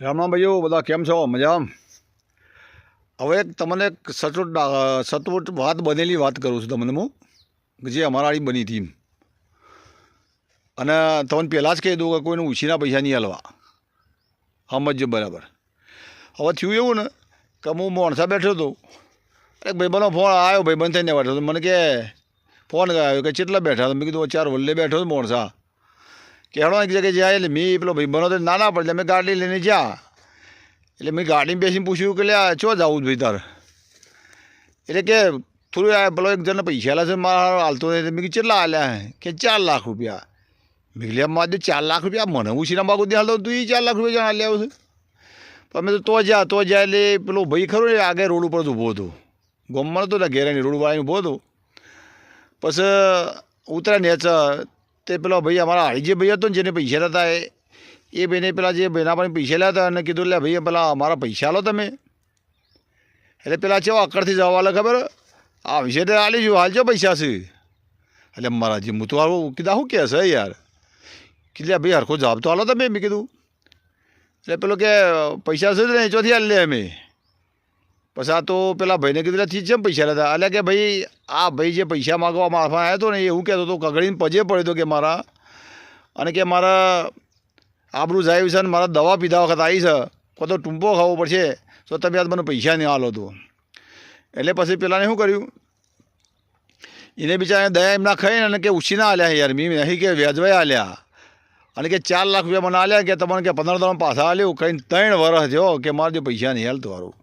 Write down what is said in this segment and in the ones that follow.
રામરામ ભાઈઓ, બધા કેમ છો? મજામાં? હવે તમને એક સચોટ સચોટ વાત બનેલી વાત કરું છું તમને હું જે અમારા આડી બની હતી અને તમને પહેલાં જ કહી દઉં કે કોઈને ઉછીના પૈસા નહીં હલવા. સમજજો બરાબર. હવે થયું એવું ને, કે હું મોણસા બેઠો હતો. એક ભાઈબંધનો ફોન આવ્યો, ભાઈબંધ થઈને બેઠો હતો. મને કે, ફોન આવ્યો કે કેટલા બેઠા હતા? મેં કીધું ચાર વલ્લે બેઠો હતો મોણસા. કે એક જગ્યાએ જાય એટલે મેં પેલો ભાઈબંધો તો ના ના પડે મેં ગાડી લઈને જ્યાં. એટલે મેં ગાડીમાં બેસીને પૂછ્યું કે લે આ ચો જવું ભાઈ તાર? એટલે કે થોડું આ પેલો એક જણને પૈસા છે, મારા હાલતો મેં કીધું, કેટલા આલ્યા હે? કે ચાર લાખ રૂપિયા. મેં કીધું મારે ચાર લાખ રૂપિયા, મને ઉછીના બાગુ દે હાલતો તું એ ચાર લાખ રૂપિયા જાણ આલ્યા છે. પણ મેં તો તો જ્યાં તો જ્યાં એટલે પેલો ભાઈ ખરો ને આગળ રોડ ઉપર જ ઊભો હતો. ગમમાં હતો ને ઘેરાની રોડ વાળીને ઊભો હતો. પછી ઉતરા નેચ તે પેલો ભાઈ અમારા હાળી જે ભાઈ હતો ને જેને પૈસા હતા એ એ બેને પેલા જે બેના પણ પૈસા લ્યા હતા અને કીધું, લે ભાઈ પેલા અમારા પૈસા લો તમે. એટલે પેલા ચેવા અક્કડથી જવા ખબર? આ વિશે તો આલી છું હાલ ચો પૈસા છે. એટલે મારા જે હું તો આવું કીધા, શું કહે છે યાર? કીધું ભાઈ, હરખો જવાબ તો હાલો તમે. મેં કીધું, એટલે પેલો કે, પૈસા છે ને એચોથી ચોથી હાલ લે અમે. પછી આ તો પેલા ભાઈને કીધું ઠીક છે પૈસા લેતા. એટલે કે ભાઈ, આ ભાઈ જે પૈસા માગવા મારફા આવ્યો હતો ને એવું કહેતો હતો, કગડીને પજે પડ્યો હતો કે મારા, અને કે મારા આબરું જાય છે ને, મારા દવા પીધા વખત આવી છે, કો તો ટૂંપો ખાવો પડશે, તો તમે આજ મને પૈસા નહીં આલો તો. એટલે પછી પેલાને શું કર્યું? એને બિચારા દયા એમના ખાઈને અને કે ઉછીના આલ્યા યાર મી નહીં કે વ્યાજવાય આલ્યા. અને કે ચાર લાખ રૂપિયા મને આલ્યા કે તમને કે પંદર દાડા પાછા આલ્યું કઈ ત્રણ વર્ષ થયો કે મારે જે પૈસા નહીં હાલ વારું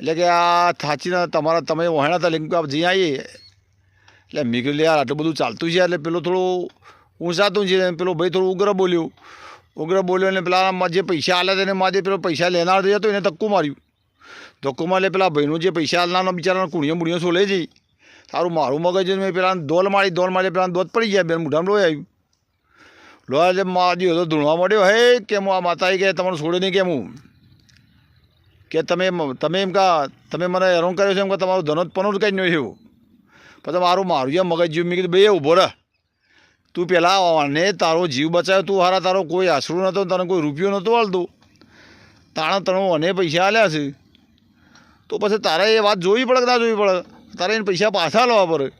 એટલે કે આ થાચીને તમારા તમે વહેણા હતા લિંક આપ જઈ આવીએ. એટલે મેં કીધું યાર આટલું બધું ચાલતું છે. એટલે પેલો થોડું ઊંચાતું છે. પેલો ભાઈ થોડું ઉગ્ર બોલ્યું. ઉગ્ર બોલ્યો અને પેલા માં જે પૈસા આલ્યા તેને માજે પેલો પૈસા લેનાર જે હતો એને ધક્કું માર્યું. ધક્કો મારે પેલા ભાઈનું જે પૈસા આલનારનો બિચારાનો કુણીઓ મુણીઓ સોલે છે. સારું મારું મગજ મેં પેલા દોલ મારી દોલ મારી પેલા દોત પડી ગયા. બેન મોઢામાં લોહી આવ્યું. લોહી એટલે માજી હતો ધૂણવા મળ્યો હે, કેમ આ માતાએ કે તમારું છોડે નહીં, કેમ હું? કે તમે તમે એમ કા, તમે મને હેરાન કર્યો છે એમ કે તમારું ધનોત જ કંઈ નહીં એવું? પછી મારું મારું જે મગજ જીવ મેં કીધું ભાઈ ઊભો રહ. તું પહેલાં અને તારો જીવ બચાવ્યો તું હારા, તારો કોઈ આશરું નહોતો, તને કોઈ રૂપિયો નહોતો હાલતું તાણે તણો અને પૈસા આલ્યા છે. તો પછી તારે એ વાત જોવી પડે કે ના જોવી પડે? તારે એને પૈસા પાછા લેવા પડે.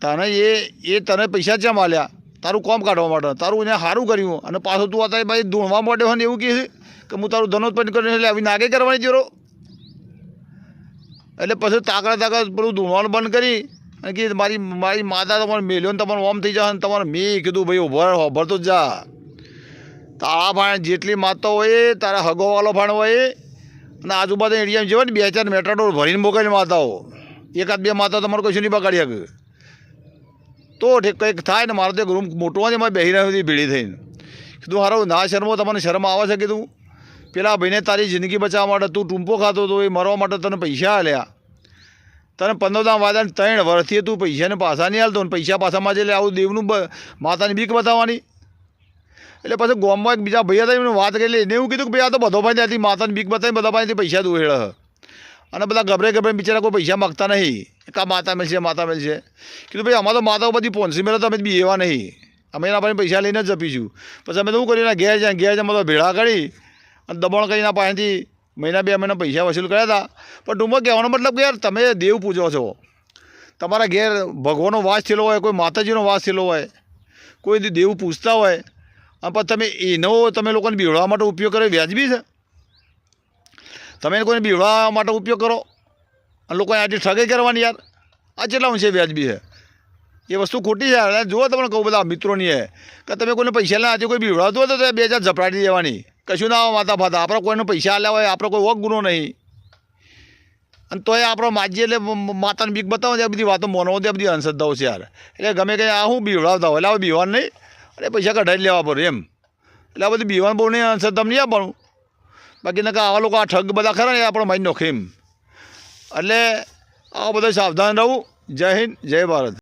તને એ એ તને પૈસા ચમ આલ્યા? તારું કોમ કાઢવા માટે. તારું એને સારું કર્યું. અને પાછું તું અત્યારે ભાઈ ધૂણવા માટે હોય ને એવું કહે છે? કે હું તારું ધનોત્પન્ન કરીને એટલે આવી આગે કરવાની જરૂર. એટલે પછી તાકડા તાકડા પેલું ધૂણવાનું બંધ કરી અને કીધું, મારી મારી માતા તમારે મેલ્યો ને તમારું ઓમ થઈ જશે ને તમારે. મેં કીધું, ભાઈ ઉભર ઉભરતો જ જા. તારા ભાણ જેટલી માતા હોય, તારા હગોવાળો ભાણ હોય, અને આજુબાજુ એરિયામાં જેવા ને, બે ચાર મેટાડોર ભરીને મોકલે માતાઓ. એકાદ બે માતા તમારે કશું નહીં પકડી શકે. તો કંઈક થાય ને મારો તો એક રૂમ મોટો ને, એમાં બેસી રહ્યો હતી ભીડી થઈને. કીધું, હારો, ના શરમો, તમને શરમ આવે છે? કીધું પેલા ભાઈને તારી જિંદગી બચાવવા માટે તું ટૂંપો ખાતો હતો, એ મરવા માટે તને પૈસા આલ્યા. તને પંદર દામ વાદા ત્રણ વર્ષથી તું પૈસાને પાછા નહીં હાલતો ને પૈસા પાછામાં એટલે આવું દેવનું માતાની બીક બતાવવાની. એટલે પછી ગોમમાં એક બીજા ભાઈ હતા, એમને વાત કરી એને એવું કીધું કે ભાઈ, આ તો બધો ભાઈ ત્યાંથી માતાની બીક બતાવી બધા ભાઈથી પૈસા દોહેળ અને બધા ગભરે ગભરે બિચારા કોઈ પૈસા માગતા નહીં. કા માતા મળશે માતા મળશે કીધું, ભાઈ અમારો માતાઓ બધી પોન્સી મેળો તો અમે બી એવા નહીં. અમે એના પાસે પૈસા લઈને જ જપીશું. પછી અમે તો શું કર્યું ઘેર જાય ઘેર જ્યાં બધા ભેળા કરી. અને દબાણ કરીને પાસેથી મહિના બે મહિના પૈસા વસૂલ કર્યા હતા. પણ ટૂંકમાં કહેવાનો મતલબ કે યાર, તમે દેવ પૂજો છો. તમારા ઘેર ભગવાનનો વાસ થયેલો હોય, કોઈ માતાજીનો વાસ થયેલો હોય, કોઈ દેવ પૂજતા હોય, અને પછી તમે એનો તમે લોકોને બીવડાવવા માટે ઉપયોગ કરો વ્યાજબી છે? તમે કોઈને બીવડાવવા માટે ઉપયોગ કરો? અને લોકોને આટલી ઠગાઈ કરવાની યાર? આ કેટલા ઊંચે વ્યાજબી છે? એ વસ્તુ ખોટી છે. જુઓ તમને કહું બધા મિત્રોની હે કે તમે કોઈને પૈસા લે આજે કોઈ બીવડાવતું હોય તો બે હજાર ઝપડાટી દેવાની. કશું ના માતા ફાતા. આપણે કોઈને પૈસા આલ્યા હોય આપણે કોઈ વક ગુનો નહીં. અને તોય આપણો માજી એટલે માતાને બીક બતાવો આ બધી વાતો મોનો તે બધી અંધશ્રદ્ધાઓ છે યાર. એટલે ગમે કંઈ આ હું બીવડાવતા હોય, એટલે હવે બીવાન નહીં. અને પૈસા કઢાઈ લેવા પડે એમ. એટલે આ બધી બીવાન બહુ નહીં અંધશ્રદ્ધા નહીં આપણું બાકી નકા આવા લોકો આ ઠગ બધા ખરા ને આપણો માઇન્ડ નોખે એમ. એટલે આવો બધા સાવધાન રહું. જય હિન્દ, જય ભારત.